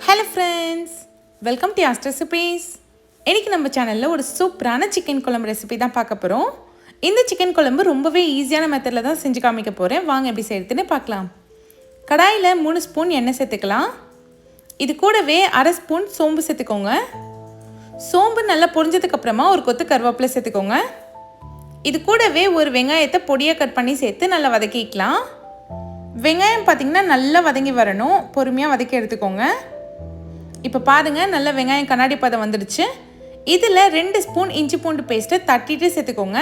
Hello friends welcome to ஆஸ்ட் recipes இன்றைக்கி நம்ம சேனலில் ஒரு சூப்பரான சிக்கன் குழம்பு ரெசிபி தான் பார்க்க போகிறோம் இந்த சிக்கன் குழம்பு ரொம்பவே ஈஸியான மெத்தடில் தான் செஞ்சு காமிக்க போகிறேன் வாங்க எப்படி செய்யறதுன்னு பார்க்கலாம். கடாயில் மூணு ஸ்பூன் எண்ணெய் சேர்த்துக்கலாம். இது கூடவே அரை ஸ்பூன் சோம்பு சேர்த்துக்கோங்க. சோம்பு நல்லா பொரிஞ்சதுக்கப்புறமா ஒரு கொத்து கருவேப்பிலை சேர்த்துக்கோங்க. இது கூடவே ஒரு வெங்காயத்தை பொடியாக கட் பண்ணி சேர்த்து நல்லா வதக்கிக்கலாம். வெங்காயம் பார்த்திங்கன்னா நல்லா வதங்கி வரணும். பொறுமையாக வதக்கி எடுத்துக்கோங்க. இப்போ பாருங்கள் நல்ல வெங்காயம் கண்ணாடி பதம் வந்துடுச்சு. இதில் ரெண்டு ஸ்பூன் இஞ்சி பூண்டு பேஸ்ட்டை தட்டிட்டு சேர்த்துக்கோங்க.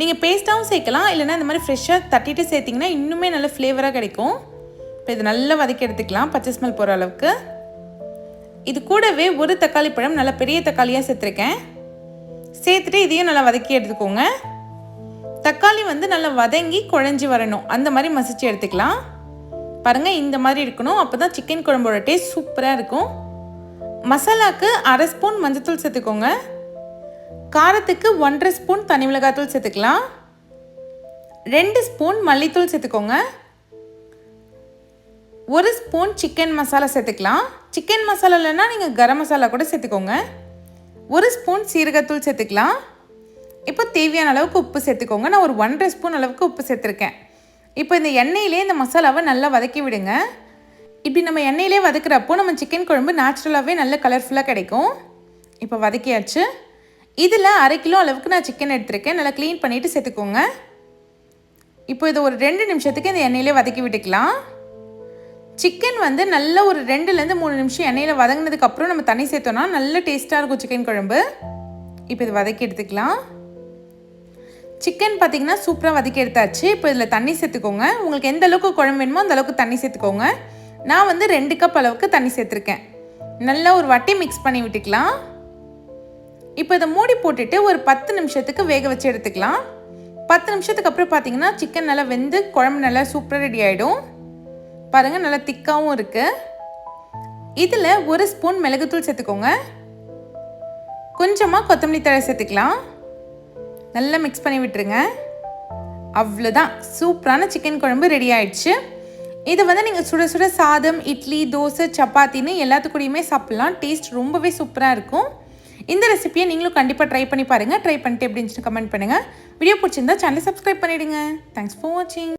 நீங்கள் பேஸ்ட்டாகவும் சேர்க்கலாம் இல்லைனா இந்த மாதிரி ஃப்ரெஷ்ஷாக தட்டிட்டு சேர்த்திங்கன்னா இன்னுமே நல்ல ஃப்ளேவராக கிடைக்கும். இப்போ இது நல்லா வதக்கி எடுத்துக்கலாம் பச்சை ஸ்மெல் போகிற அளவுக்கு. இது கூடவே ஒரு தக்காளி பழம் நல்லா பெரிய தக்காளியாக சேர்த்துருக்கேன். சேர்த்துட்டு இதையும் நல்லா வதக்கி எடுத்துக்கோங்க. தக்காளி வந்து நல்லா வதங்கி குழஞ்சி வரணும். அந்த மாதிரி மசிச்சு எடுத்துக்கலாம். பாருங்கள் இந்த மாதிரி இருக்கணும். அப்போ தான் சிக்கன் குழம்போட டேஸ்ட் சூப்பராக இருக்கும். மசாலாவுக்கு அரை ஸ்பூன் மஞ்சத்தூள் சேர்த்துக்கோங்க. காரத்துக்கு ஒன்றரை ஸ்பூன் தனி மிளகாத்தூள் சேர்த்துக்கலாம். ரெண்டு ஸ்பூன் மல்லித்தூள் சேர்த்துக்கோங்க. ஒரு ஸ்பூன் சிக்கன் மசாலா சேர்த்துக்கலாம். சிக்கன் மசாலா இல்லைன்னா நீங்கள் கரம் மசாலா கூட சேர்த்துக்கோங்க. ஒரு ஸ்பூன் சீரகத்தூள் சேர்த்துக்கலாம். இப்போ தேவையான அளவுக்கு உப்பு சேர்த்துக்கோங்க. நான் ஒரு ஒன்றரை ஸ்பூன் அளவுக்கு உப்பு சேர்த்துருக்கேன். இப்போ இந்த எண்ணெயிலே இந்த மசாலாவை நல்லா வதக்கி விடுங்க. இப்படி நம்ம எண்ணெயிலே வதக்குறப்போ நம்ம சிக்கன் குழம்பு நேச்சுரலாகவே நல்ல கலர்ஃபுல்லாக கிடைக்கும். இப்போ வதக்கியாச்சு. இதில் அரை கிலோ அளவுக்கு நான் சிக்கன் எடுத்திருக்கேன். நல்லா க்ளீன் பண்ணிவிட்டு சேர்த்துக்கோங்க. இப்போ இதை ஒரு ரெண்டு நிமிஷத்துக்கு இந்த எண்ணெயிலே வதக்கி விட்டுக்கலாம். சிக்கன் வந்து நல்ல ஒரு ரெண்டுலேருந்து மூணு நிமிஷம் எண்ணெயில் வதங்கினதுக்கப்புறம் நம்ம தண்ணி சேர்த்தோன்னா நல்ல டேஸ்ட்டாக இருக்கும் சிக்கன் குழம்பு. இப்போ இதை வதக்கி எடுத்துக்கலாம். சிக்கன் பார்த்திங்கன்னா சூப்பராக வதக்கி எடுத்தாச்சு. இப்போ இதில் தண்ணி சேர்த்துக்கோங்க. உங்களுக்கு எந்த அளவுக்கு குழம்பு வேணுமோ அந்த அளவுக்கு தண்ணி சேர்த்துக்கோங்க. நான் வந்து ரெண்டு கப் அளவுக்கு தண்ணி சேர்த்துருக்கேன். நல்லா ஒரு வாட்டி மிக்ஸ் பண்ணி விட்டுக்கலாம். இப்போ இதை மூடி போட்டுட்டு ஒரு பத்து நிமிஷத்துக்கு வேக வச்சு எடுத்துக்கலாம். பத்து நிமிஷத்துக்கு அப்புறம் பார்த்தீங்கன்னா சிக்கன் நல்லா வெந்து குழம்பு நல்லா சூப்பராக ரெடி ஆகிடும் பாருங்கள் நல்லா திக்காகவும் இருக்குது இதில் ஒரு ஸ்பூன் மிளகுத்தூள் சேர்த்துக்கோங்க. கொஞ்சமாக கொத்தமல்லி தழை சேர்த்துக்கலாம். நல்லா மிக்ஸ் பண்ணி விட்டுருங்க. அவ்வளோதான் சூப்பரான சிக்கன் குழம்பு ரெடி ஆயிடுச்சு. இது வந்து நீங்கள் சுட சுட சாதம் இட்லி தோசை சப்பாத்தின்னு எல்லாத்துக்கூடையுமே சாப்பிட்லாம். டேஸ்ட் ரொம்பவே சூப்பராக இருக்கும். இந்த ரெசிபியை நீங்களும் கண்டிப்பாக ட்ரை பண்ணி பாருங்கள் ட்ரை பண்ணிட்டு எப்படி இருந்துச்சுன்னு கமெண்ட் பண்ணுங்கள் வீடியோ பிடிச்சிருந்தா சேனலை சப்ஸ்கிரைப் பண்ணிவிடுங்க தேங்க்ஸ் ஃபார் வாட்சிங்